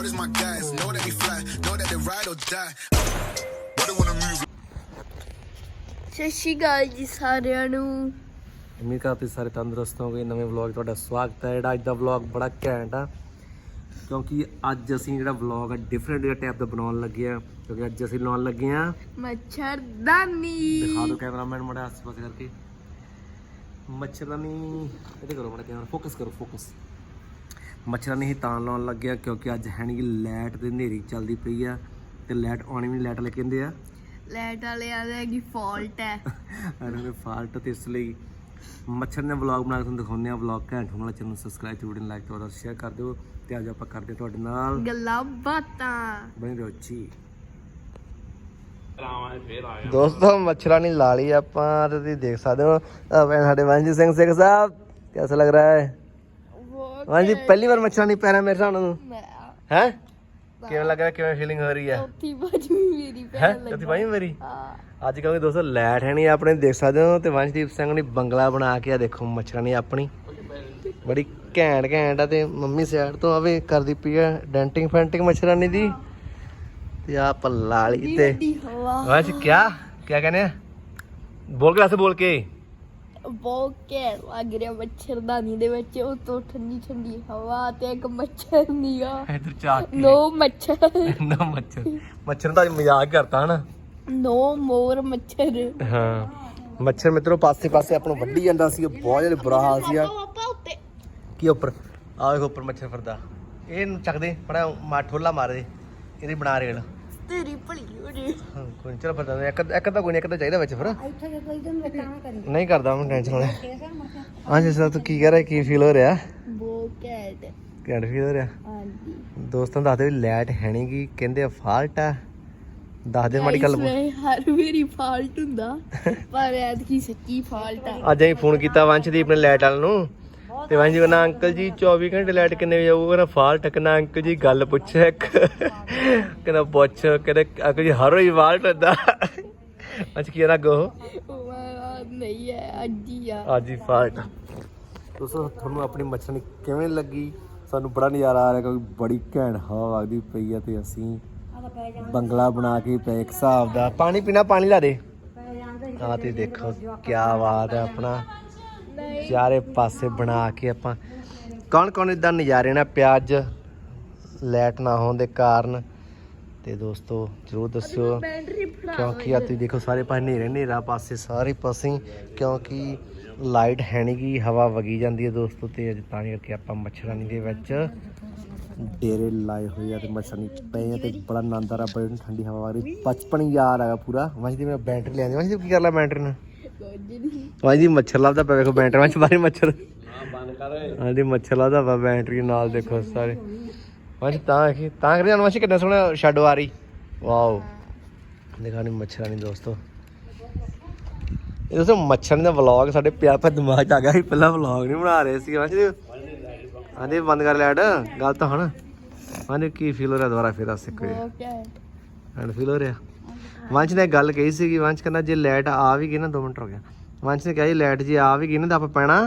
Is my guys. Know that we fly. Know that they ride or die. What they wanna move? ਸਤਿ ਸ਼੍ਰੀ ਅਕਾਲ ਜੀ ਸਾਰਿਆਂ ਨੂੰ। ਉਮੀਦ ਕਰਦਾ ਸਾਰੇ ਤੰਦਰੁਸਤ ਹੋਗੇ ਨਵੇਂ ਵਲੌਗ ਤੁਹਾਡਾ ਸਵਾਗਤ ਹੈ। ਜਿਹੜਾ ਅੱਜ ਦਾ ਵਲੌਗ ਬੜਾ ਘੈਂਟ ਆ। ਕਿਉਂਕਿ ਅੱਜ ਅਸੀਂ ਜਿਹੜਾ ਵਲੌਗ ਆ ਡਿਫਰੈਂਟ ਜਿਹੜਾ ਟਾਈਪ ਦਾ ਬਣਾਉਣ ਲੱਗੇ ਆ। ਕਿਉਂਕਿ ਅੱਜ ਅਸੀਂ ਲਾਉਣ ਲੱਗੇ ਆ। ਮੱਛਰਦਾਨੀ ਦਿਖਾ ਦਿਓ ਕੈਮਰਾਮੈਨ ਮੜਾ ਆਸ ਪਾਸ ਕਰਕੇ। ਮੱਛਰਦਾਨੀ ਇਹਦੇ ਕਰੋ ਮੜਾ ਕੈਮਰਾ ਫੋਕਸ ਕਰੋ ਫੋਕਸ ਮੱਛਰਦਾਨੀ ਹੀ ਤਾਂ ਲਾਉਣ ਲੱਗੇ ਆ ਕਿਉਂਕਿ ਅੱਜ ਹੈ ਨਹੀਂ ਲਾਈਟ ਤੇ ਹਨੇਰੀ ਚੱਲਦੀ ਪਈ ਆ ਤੇ ਲਾਈਟ ਆਉਣੀ ਵੀ ਲਾਈਟ ਲੈ ਕੇ ਆਉਂਦੇ ਆ ਲੈਟ ਵਾਲਿਆਂ ਦਾ ਕੀ ਫਾਲਟ ਹੈ ਦੇ ਫਾਲਟ ਤੇ ਇਸ ਲਈ ਮੱਛਰ ਨੇ ਵਲੌਗ ਬਣਾ ਕੇ ਤੁਹਾਨੂੰ ਦਿਖਾਉਂਦੇ ਆ ਵਲੌਗ ਘੈਂਟ ਹੋਣ ਵਾਲਾ ਚੈਨਲ ਸਬਸਕ੍ਰਾਈਬ ਤੇ ਵੀਡੀਓ ਲਾਈਕ ਤੇ ਔਰ ਸ਼ੇਅਰ ਕਰ ਦਿਓ ਤੇ ਅੱਜ ਆਪਾਂ ਕਰਦੇ ਤੁਹਾਡੇ ਨਾਲ ਗੱਲਾਂ ਬਾਤਾਂ। ਬਣੀ ਰਹੋ ਜੀ। ਦੋਸਤੋ ਮੱਛਰਾਂ ਨਹੀਂ ਲਾ ਲਈ ਆਪਾਂ ਤੇ ਤੁਸੀਂ ਦੇਖ ਸਕਦੇ ਹੋ। ਆਪਣੇ ਸਾਡੇ ਵੰਜੀ ਸਿੰਘ ਸਿੰਘ ਸਾਹਿਬ ਕਿਹਦਾ ਲੱਗ ਰਿਹਾ ਹੈ? ਵੰਜੀ ਪਹਿਲੀ ਵਾਰ ਮੱਛਰਾਂ ਨਹੀਂ ਪੈਣਾ ਮੇਰੇ ਸਾਹਮਣੇ ਮੈਂ ਹੈ? ਕਿਵੇਂ ਲੱਗ ਰਿਹਾ ਕਿਵੇਂ ਫੀਲਿੰਗ ਹੋ ਰਹੀ ਹੈ? ਚੌਥੀ ਬਾਜੂ ਮੇਰੀ ਹੈ? ਭੈਣ ਤੇ ਭਾਈ ਮੇਰੀ? ਹਾਂ। ਅੱਜ ਕੱਲ੍ਹ ਦੋਸਤੋ ਲਾਈਟ ਹੈ ਨਹੀਂ ਆਪਣੇ ਦੇਖ ਸਕਦੇ ਹੋ ਤੇ ਵੰਸ਼ਦੀਪ ਸਿੰਘ ਨੇ ਬੰਗਲਾ ਬਣਾ ਕੇ ਆ ਦੇਖੋ ਮੱਛਰਾਂ ਨੇ ਆਪਣੀ। ਬੜੀ ਘੈਂਟ ਘੈਂਟ ਆ ਤੇ ਮੰਮੀ ਸਾਈਡ ਤੋਂ ਆਵੇ ਕਰਦੀ ਪਈ ਆ ਡੈਂਟਿੰਗ ਫੈਂਟਿੰਗ ਮੱਛਰਾਨੀ ਦੀ। ਤੇ ਆ ਪਲਾਲੀ ਤੇ। ਦੀ ਹਵਾ। ਵੰਸ਼ ਕਿਆ? ਕਿਆ ਕਹਿੰਦੇ ਆ? ਬੋਲ ਕੇ ਬੋਲ ਕੇ। ਬਹੁਤ ਘੈਂਟ ਲੱਗ ਰਿਹਾ ਮੱਛਰਦਾਨੀ ਦੇ ਵਿੱਚ ਉਹ ਤੋਂ ਠੰਡੀ ਠੰਡੀ ਹਵਾ ਤੇ ਇੱਕ ਮੱਛਰ ਨੀਗਾ ਇਧਰ ਚਾਕ ਨੋ ਮੱਛਰ। ਨਾ ਮੱਛਰ। ਮੱਛਰ ਅੱਜ ਮਜ਼ਾਕ ਕਰਤਾ ਹਨਾ? ਨੋ ਮੋਰ ਮੱਛਰ। ਹਾਂ। ਮੱਛਰ ਮਿੱਤਰੋ ਪਾਸੇ ਪਾਸੇ ਆਪਾਂ ਨੂੰ ਵੱਢੀ ਜਾਂਦਾ ਸੀ ਬਹੁਤ ਜ਼ਿਆਦਾ ਬੁਰਾ ਹਾਲ ਸੀ ਆ ਪਾਪਾ ਉੱਤੇ। ਕੀ ਉੱਪਰ? ਆ ਵੇਖੋ ਉੱਪਰ ਮੱਛਰ ਫਿਰਦਾ। ਇਹ ਨੂੰ ਚੱਕਦੇ ਬੜਾ ਮਾ ਠੋਲਾ ਮਾਰ ਦੇ। ਇਹਦੀ ਬਣਾ ਰੇਲ। ਤੇਰੀ ਭਲੀ ਹੋ ਜੀ। ਹਾਂ, ਕੋਈ ਨੀ, ਚਲੋ ਫਿਰ ਦੱਸ, ਇੱਕ ਇੱਕ ਤਾਂ ਕੋਈ ਨਹੀਂ ਇੱਕ ਤਾਂ ਚਾਹੀਦਾ ਵਿੱਚ ਫਿਰ। ਨਹੀਂ ਕਰਦਾ ਮੈਂ ਟੈਨਸ਼ਨ ਲੈ ਹਾਂਜੀ ਸਰ ਤੂੰ ਕੀ ਕਹਿ ਰਿਹਾ? ਕੀ ਫੀਲ ਹੋ ਰਿਹਾ? ਬਹੁਤ ਘੈਂਟ। ਕਿਹੜਾ ਫੀਲ ਹੋ ਰਿਹਾ? ਹਾਂਜੀ। ਦੋਸਤਾਂ ਦੱਸਦੇ ਵੀ ਲਾਈਟ ਹੈ ਨੀ ਗੀ ਕਹਿੰਦੇ ਆ। ਫਾਲਟ ਆ ਦੱਸਦੇ ਮਾੜੀ ਗੱਲ ਇਸ ਵੇਲੇ ਹਰ ਵਾਰੀ ਫਾਲਟ ਹੁੰਦਾ ਪਰ ਐਤਕੀ ਸੱਚੀ ਫਾਲਟ ਆ। ਅੱਜ ਅਸੀਂ ਫੋਨ ਕੀਤਾ ਵੰਸ਼ਦੀਪ ਨੇ ਲਾਈਟ ਵਾਲ ਨੂੰ। ਤੇ ਵੰਸ਼ ਜੀ ਕਹਿੰਦਾ ਅੰਕਲ ਜੀ 24 ਘੰਟੇ ਲਾਈਟ ਕਿੰਨੇ ਵਜੇ ਆਊਗਾ? ਕਹਿੰਦਾ ਫਾਲਟ ਕਹਿੰਦਾ ਅੰਕਲ ਜੀ ਗੱਲ ਪੁੱਛਿਆ ਇੱਕ। ਕਹਿੰਦਾ ਪੁੱਛ ਕਹਿੰਦਾ ਅੰਕਲ ਜੀ ਹਰ ਰੋਜ਼ ਫਾਲਟ ਹੁੰਦਾ ਅੱਜ ਕੀ ਨਾ ਗੋ ਨਹੀਂ ਹੈ ਅੱਜ ਹੀ ਆ। ਅੱਜ ਹੀ ਫਾਲਟ ਦੋਸਤੋ ਤੁਹਾਨੂੰ ਆਪਣੀ ਮੱਛਣੀ ਕਿਵੇਂ ਲੱਗੀ? ਸਾਨੂੰ ਬੜਾ ਨਜ਼ਾਰਾ ਆ ਰਿਹਾ ਕਿਉਂਕਿ ਬੜੀ ਘੈਂਟ ਹਵਾ ਵਗਦੀ ਪਈ ਆ ਤੇ ਅਸੀਂ ਬੰਗਲਾ ਬਣਾ ਕੇ ਪਏ ਇੱਕ ਹਿਸਾਬ ਦਾ। ਪਾਣੀ ਪੀਣਾ ਪਾਣੀ ਲਾ ਦੇ। ਹਾਂ ਤੇ ਦੇਖੋ ਕੀ ਬਾਤ ਹੈ ਆਪਣਾ। ਚਾਰੇ ਪਾਸੇ ਬਣਾ ਕੇ ਆਪਾਂ ਕੌਣ ਕੌਣ ਇਦਾਂ ਨਜ਼ਾਰੇ ਨਾਲ ਪਿਆਜ ਲਾਈਟ ਨਾ ਹੋਣ ਦੇ ਕਾਰਨ। ਤੇ ਦੋਸਤੋ ਜਰੂਰ ਦੱਸਿਓ ਕਿਉਂਕਿ ਆ ਤੁਸੀਂ ਦੇਖੋ ਸਾਰੇ ਪਾਸੇ ਹਨੇਰੇ ਹਨੇਰਾ ਪਾਸੇ ਸਾਰੇ ਪਾਸੇ ਹੀ ਕਿਉਂਕਿ ਲਾਈਟ ਹੈ ਨੀ ਗੀ ਹਵਾ ਵਗੀ ਜਾਂਦੀ ਹੈ ਦੋਸਤੋ ਤੇ ਅੱਜ ਤਾਂ ਕਰਕੇ ਆਪਾਂ ਮੱਛਰਾਨੀ ਦੇ ਵਿੱਚ ਡੇਰੇ ਲਾਏ ਹੋਏ ਆ ਤੇ ਮੱਛਰਾਨੀ ਪਏ ਆ ਤੇ ਬੜਾ ਆਨੰਦ ਆ ਰਿਹਾ ਬੜੀ ਠੰਡੀ ਹਵਾ ਵਗ ਰਹੀ ਬਚਪਨ ਯਾਦ ਆ ਗਿਆ ਪੂਰਾ। ਵੰਸ਼ਦੀ ਮੈਂ ਬੈਟਰੀ ਲਿਆਂਦੀ। ਵੰਸ਼ਦੀ ਕੀ ਕਰ ਲਿਆ ਬੈਟਰੀ ਨਾਲ ਨਹੀਂ ਵੰਸ਼ਦੀ ਮੱਛਰ ਲੱਭਦਾ ਪਿਆ ਵੇਖੋ ਬੈਟਰੀ ਵਿੱਚ ਬਾਰੇ ਮੱਛਰ। ਬੰਦ ਕਰ ਹਾਂਜੀ ਮੱਛਰ ਲੱਭਦਾ ਪਿਆ ਬੈਟਰੀ ਨਾਲ ਦੇਖੋ ਸਾਰੇ। ਵੰਸ਼ ਤਾਂ ਕੀ ਤਾਂ ਕਰੀ ਜਾਨ ਵੰਸ਼ ਕਿੰਨਾ ਸੋਹਣਾ ਸ਼ੈਡੋ ਆ ਰਹੀ। ਵਾਓ। ਦੇਖਾ ਨਹੀਂ ਮੱਛਰਾਂ ਦੋਸਤੋ। ਇਹ ਦੋਸਤੋ ਮੱਛਰਾਂ ਦਾ ਵਲੌਗ ਸਾਡੇ ਪਿਆ ਪਿਆ ਦਿਮਾਗ 'ਚ ਆ ਗਿਆ ਸੀ ਪਹਿਲਾਂ ਵਲੌਗ ਨਹੀਂ ਬਣਾ ਰਹੇ ਸੀ ਵੰਸ਼ ਹਾਂਜੀ ਬੰਦ ਕਰ ਲੈਟ। ਗੱਲ ਤਾਂ ਹੁਣ। ਹਾਂਜੀ ਕੀ ਫੀਲ ਹੋ ਰਿਹਾ ਦੁਬਾਰਾ ਫੇਰ ਬਹੁਤ ਘੈਂਟ ਐਂਡ ਫੀਲ ਹੋ ਰਿਹਾ? ਵੰਸ਼ ਨੇ ਗੱਲ ਕਹੀ ਸੀਗੀ ਵੰਸ਼ ਕਹਿੰਦਾ ਜੇ ਲਾਈਟ ਆ ਵੀ ਗਈ ਨਾ 2 ਮਿੰਟ ਹੋ ਗਿਆ ਵੰਸ਼ ਨੇ ਕਿਹਾ ਜੀ ਲਾਈਟ ਜੇ ਆ ਵੀ ਗਈ ਨਾ ਤਾਂ ਆਪਾਂ ਪੈਣਾ।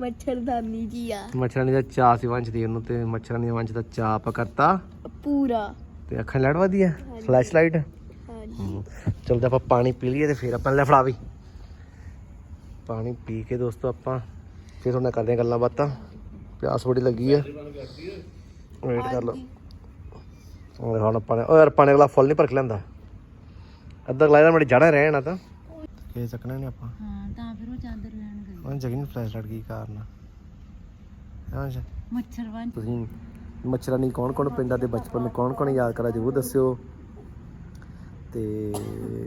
ਮੱਛਰਦਾਨੀ ਜੀ ਆ। ਮੱਛਰਾਨੀ ਦਾ ਚਾਹ ਸੀ ਵੰਸ਼ ਦੀ ਉਹਨੂੰ ਤੇ ਮੱਛਰਾਨੀ ਦਾ ਵੰਸ਼ ਦਾ ਚਾਹ ਆਪਾਂ ਕਰਤਾ। ਪੂਰਾ। ਤੇ ਅੱਖਾਂ ਲਾਈਟ ਵਧੀਆ ਫਲੈਸ਼ ਲਾਈਟ ਹਾਂਜੀ। ਚਲਦੇ ਆਪਾਂ ਪਾਣੀ ਪੀ ਲਈਏ ਤੇ ਫਿਰ ਆਪਾਂ ਲੈ ਫੜਾ ਵੀ ਪਾਣੀ ਪੀ ਕੇ ਦੋਸਤੋ ਆਪਾਂ ਫਿਰ ਉਹਨਾਂ ਕਰਦੇ ਗੱਲਾਂ ਬਾਤਾਂ। ਪਿਆਸ ਬੜੀ ਲੱਗੀ ਹੈ ਵੇਟ ਕਰ ਲਓ। ਉਹ ਹੁਣ ਪਾਣੀ ਓ ਯਾਰ ਪਾਣੀ ਵਾਲਾ ਫੁੱਲ ਨਹੀਂ ਭਰਕ ਲੈਂਦਾ ਅੱਧਾ ਗਲਾਇਦਾ ਮੇਰੇ ਜੜਾ ਰਹਿਣਾ ਤਾਂ। ਕੀ ਚੱਕਣਾ ਨਹੀਂ ਆਪਾਂ। ਹਾਂ ਤਾਂ ਫਿਰ ਉਹ ਚਾਦਰ ਲੈਣ ਗਈ ਉਹ ਜਗੀ ਨਹੀਂ ਫਲੈਸ਼ ਲਾਈਟ ਕੀ ਕਾਰਨ ਹਾਂ ਜੀ। ਮੱਛਰਵਾਨ ਤੁਸੀਂ ਮੱਛਰਾਨੀ ਕੌਣ ਕੌਣ ਪਿੰਡਾਂ ਦੇ ਬਚਪਨ ਨੂੰ ਕੌਣ ਕੌਣ ਯਾਦ ਕਰਾ ਜ਼ਰੂਰ ਦੱਸਿਓ। ਤੇ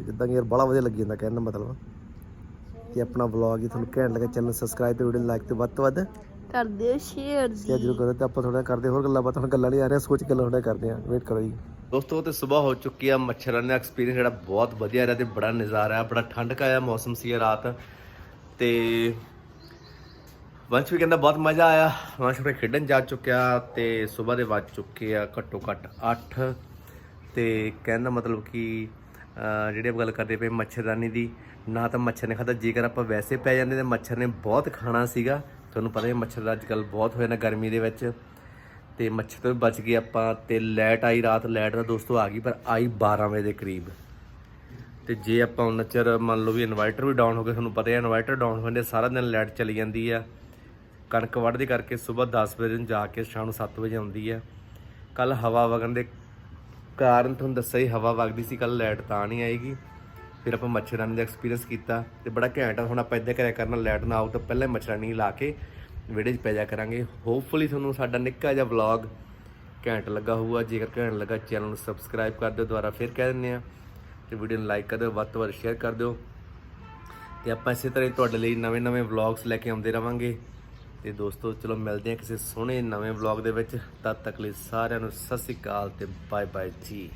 ਜਿੱਦਾਂ ਕਿ ਯਾਰ ਬੜਾ ਵਧੀਆ ਲੱਗੀ ਜਾਂਦਾ ਕਹਿਣ ਦਾ ਮਤਲਬ। ਕਿ ਆਪਣਾ ਵਲੌਗ ਹੀ ਤੁਹਾਨੂੰ ਘੈਂਟ ਲੱਗਾ। ਚੈਨਲ ਸਬਸਕ੍ਰਾਈਬ ਤੇ ਵੀਡੀਓ ਲਾਈਕ ਤੇ ਵੱਧ ਤੋਂ ਵੱਧ। ਕਰ ਦਿਓ ਸ਼ੇਅਰ ਸ਼ੇਅਰ ਜ਼ਰੂਰ ਕਰੋ ਤੇ ਆਪਾਂ ਥੋੜਾ ਕਰਦੇ ਹੋਰ ਗੱਲਾਂ ਬਾਤਾਂ। ਹੁਣ ਗੱਲਾਂ ਨਹੀਂ ਆ ਰਹੀਆਂ ਸੋਚ ਗੱਲਾਂ ਥੋੜਾ ਕਰਦੇ ਆ। ਵੇਟ ਕਰੋ ਜੀ। ਦੋਸਤੋ ਤੇ ਸਵੇਰ ਹੋ ਚੁੱਕੀ ਆ ਮੱਛਰਾਂ ਦਾ ਐਕਸਪੀਰੀਅੰਸ ਜਿਹੜਾ ਬਹੁਤ ਵਧੀਆ ਰਿਹਾ ਤੇ ਬੜਾ ਨਜ਼ਾਰਾ ਆ, ਬੜਾ ਠੰਡ ਕਾ ਆ ਮੌਸਮ ਸੀ ਰਾਤ। ਤੇ ਵੰਸ਼ ਵੀ ਕਹਿੰਦਾ ਬਹੁਤ ਮਜ਼ਾ ਆਇਆ। ਵੰਸ਼ ਫਿਰ ਖੇਡਣ ਜਾ ਚੁੱਕਿਆ ਤੇ ਸਵੇਰ ਦੇ ਵੱਜ ਚੁੱਕੇ ਆ ਘੱਟੋ ਘੱਟ 8 ਤੇ ਕਹਿੰਦਾ ਮਤਲਬ ਕਿ ਜਿਹੜੇ ਆਪਾਂ ਗੱਲ ਕਰਦੇ ਪਏ ਮੱਛਰਦਾਨੀ ਦੀ, ਨਾ ਤਾਂ ਮੱਛਰ ਨੇ ਖਾਦਾ ਜੇਕਰ ਆਪਾਂ ਵੈਸੇ ਪੈ ਜਾਂਦੇ ਤੇ ਮੱਛਰ ਨੇ ਬਹੁਤ ਖਾਣਾ ਸੀਗਾ। ਤੁਹਾਨੂੰ ਪਤਾ ਹੀ ਹੈ ਮੱਛਰ ਦਾ ਅੱਜ ਕੱਲ ਬਹੁਤ ਹੋਇਆ ਨਾ ਗਰਮੀ ਦੇ ਵਿੱਚ। ਤੇ ਮੱਛਰ ਤੋਂ ਵੀ ਬਚ ਗਏ ਆਪਾਂ ਤੇ ਲੈਟ ਆਈ ਰਾਤ ਲਾਈਟ ਦਾ ਦੋਸਤੋ ਆ ਗਈ, ਪਰ ਆਈ 12 ਵਜੇ ਦੇ ਕਰੀਬ। ਤੇ ਜੇ ਆਪਾਂ ਉਹਨਾਂ ਚਿਰ ਮੰਨ ਲਓ ਵੀ ਇਨਵਰਟਰ ਵੀ ਡਾਊਨ ਹੋ ਗਿਆ ਤੁਹਾਨੂੰ ਪਤਾ ਹੈ ਇਨਵਰਟਰ ਡਾਊਨ ਹੁੰਦੇ ਸਾਰਾ ਦਿਨ ਲਾਈਟ ਚਲੀ ਜਾਂਦੀ ਆ। ਕਣਕ ਵੱਢਦੇ ਕਰਕੇ ਸਵੇਰ 10 ਵਜੇ ਨੂੰ ਜਾ ਕੇ ਸ਼ਾਮ ਨੂੰ 7 ਵਜੇ ਆਉਂਦੀ ਆ। ਕੱਲ ਹਵਾ ਵਗਣ ਦੇ ਕਾਰਨ ਤੁਹਾਨੂੰ ਦੱਸਿਆ ਹੀ, ਹਵਾ ਵਗਦੀ ਸੀ, ਕੱਲ ਲਾਈਟ ਤਾਂ ਨਹੀਂ ਆਏਗੀ। ਫਿਰ ਆਪਾਂ ਮੱਛਰਦਾਨੀ ਦਾ ਐਕਸਪੀਰੀਅੰਸ ਕੀਤਾ ਤੇ ਬੜਾ ਘੈਂਟ ਆ, ਹੁਣ ਆਪਾਂ ਇੱਦਾਂ ਕਰਿਆ ਕਰਨਾ ਲਾਈਟ ਨਾ ਆਉ ਤਾਂ ਪਹਿਲਾਂ ਹੀ ਨਹੀਂ ਲਾ ਕੇ ਵਿਹੜੇ 'ਚ ਪੈ ਜਾ ਕਰਾਂਗੇ। ਹੋਪਫੁਲੀ ਤੁਹਾਨੂੰ ਸਾਡਾ ਨਿੱਕਾ ਜਿਹਾ ਵਲੌਗ ਘੈਂਟ ਲੱਗਾ ਹੋਊਗਾ। ਜੇਕਰ ਘੈਂਟ ਲੱਗਾ ਚੈਨਲ ਨੂੰ ਸਬਸਕ੍ਰਾਈਬ ਕਰ ਦਿਓ, ਦੁਬਾਰਾ ਫਿਰ ਕਹਿ ਦਿੰਦੇ ਆ ਤੇ ਵੀਡੀਓ ਨੂੰ ਲਾਈਕ ਕਰ ਦਿਓ, ਵੱਧ ਤੋਂ ਵੱਧ ਸ਼ੇਅਰ ਕਰ ਦਿਓ। ਤੇ ਆਪਾਂ ਇਸੇ ਤਰ੍ਹਾਂ ਹੀ ਤੁਹਾਡੇ ਲਈ ਨਵੇਂ-ਨਵੇਂ ਵਲੌਗਸ ਲੈ ਕੇ ਆਉਂਦੇ ਰਵਾਂਗੇ। ਤੇ ਦੋਸਤੋ, ਚਲੋ ਮਿਲਦੇ ਹਾਂ ਕਿਸੇ ਸੋਹਣੇ ਨਵੇਂ ਵਲੌਗ ਦੇ ਵਿੱਚ। ਤਦ ਤੱਕ ਲਈ ਸਾਰਿਆਂ ਨੂੰ ਸਤਿ ਸ਼੍ਰੀ ਅਕਾਲ ਤੇ ਬਾਏ ਬਾਏ ਜੀ।